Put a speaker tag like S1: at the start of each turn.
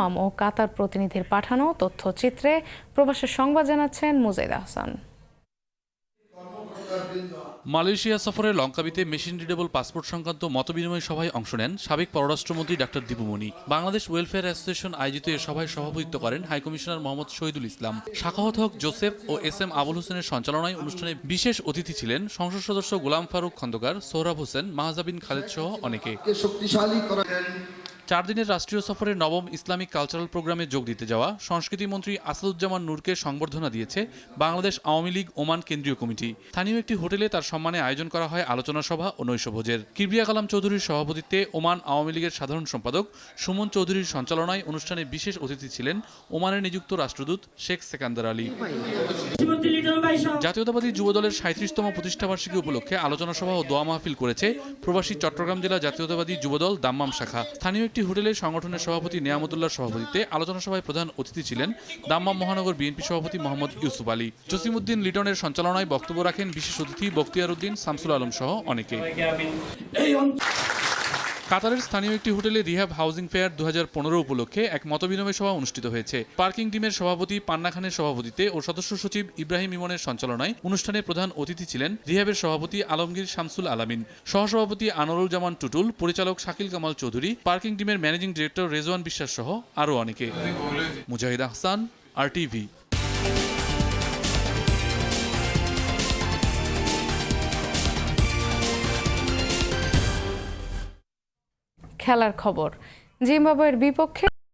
S1: মাম ও কাতার প্রতিনিধির পাঠানো তথ্যচিত্রে প্রবাসের সংবাদ জানাচ্ছেন মুজাইদ আহসান।
S2: মালয়েশিয়া সফরে লঙ্কাবিতে মেশিন রিডেবল পাসপোর্ট সংক্রান্ত মতবিনিময় সভায় অংশ নেন সাবেক পররাষ্ট্রমন্ত্রী doctor Dipu Moni. Bangladesh welfare association আয়োজিত এ সভায় সভাপতিত্ব করেন হাইকমিশনার মোহাম্মদ শহীদুল ইসলাম। শাখাহত হক জোসেফ ও এস এম আবুল হোসেনের সঞ্চালনায় অনুষ্ঠানে বিশেষ অতিথি ছিলেন সংসদ সদস্য গোলাম ফারুক খন্দকার সোহরাব হোসেন মাহজাবিন খালেদ সহ অনেকে।
S3: শক্তিশালী
S2: চার দিনের রাষ্ট্রীয় সফরের নবম ইসলামিক কালচারাল প্রোগ্রামে যোগ দিতে যাওয়া সংস্কৃতি মন্ত্রী আসাদুজ্জামান নূরকে সংবর্ধনা দিয়েছে বাংলাদেশ আওয়ামী লীগ ওমান কেন্দ্রীয় কমিটি। স্থানীয় একটি হোটেলে তার সম্মানে আয়োজন করা হয় আলোচনা সভা ও নৈশভোজের। কিবরিয়া কালাম চৌধুরীর সভাপতিত্বে ওমান আওয়ামী লীগের সাধারণ সম্পাদক সুমন চৌধুরীর সঞ্চালনায় অনুষ্ঠানে বিশেষ অতিথি ছিলেন ওমানের নিযুক্ত রাষ্ট্রদূত শেখ সেকান্দার আলী। জাতীয়তাবাদী যুবদলের সাঁত্রিশতম প্রতিষ্ঠাবার্ষিকী উপলক্ষে আলোচনা সভা ও দোয়া মাহফিল করেছে প্রবাসী চট্টগ্রাম জেলা জাতীয়তাবাদী যুবদল দাম্মাম শাখা। স্থানীয় একটি হোটেলে সংগঠনের সভাপতি নিয়ামতুল্লাহর সভাপতিত্বে আলোচনা সভায় প্রধান অতিথি ছিলেন দাম্মাম মহানগর বিএনপি সভাপতি মোহাম্মদ ইউসুফ আলী। জসিমউদ্দিন লিটনের সঞ্চালনায় বক্তব্য রাখেন বিশেষ অতিথি বক্তিয়ার উদ্দিন শামসুল আলম সহ অনেকে। কাতারের স্থানীয় একটি হোটেলে রিহাব হাউজিং ফেয়ার দু হাজার পনেরো উপলক্ষে এক মতবিনিময় সভা অনুষ্ঠিত হয়েছে। পার্কিং টিমের সভাপতি পান্না খানের সভাপতিত্বে ও সদস্য সচিব ইব্রাহিম ইমনের সঞ্চালনায় অনুষ্ঠানে প্রধান অতিথি ছিলেন রিহাবের সভাপতি আলমগীর শামসুল আলামিন। সহসভাপতি আনোয়ারুল জামান টুটুল, পরিচালক শাকিল কামাল চৌধুরী, পার্কিং টিমের ম্যানেজিং ডিরেক্টর রেজওয়ান বিশ্বাস সহ আরও অনেকে। মুজাহিদ আহসান আর টিভি
S1: খেলার খবর। জিম্বাবুয়ের বিপক্ষে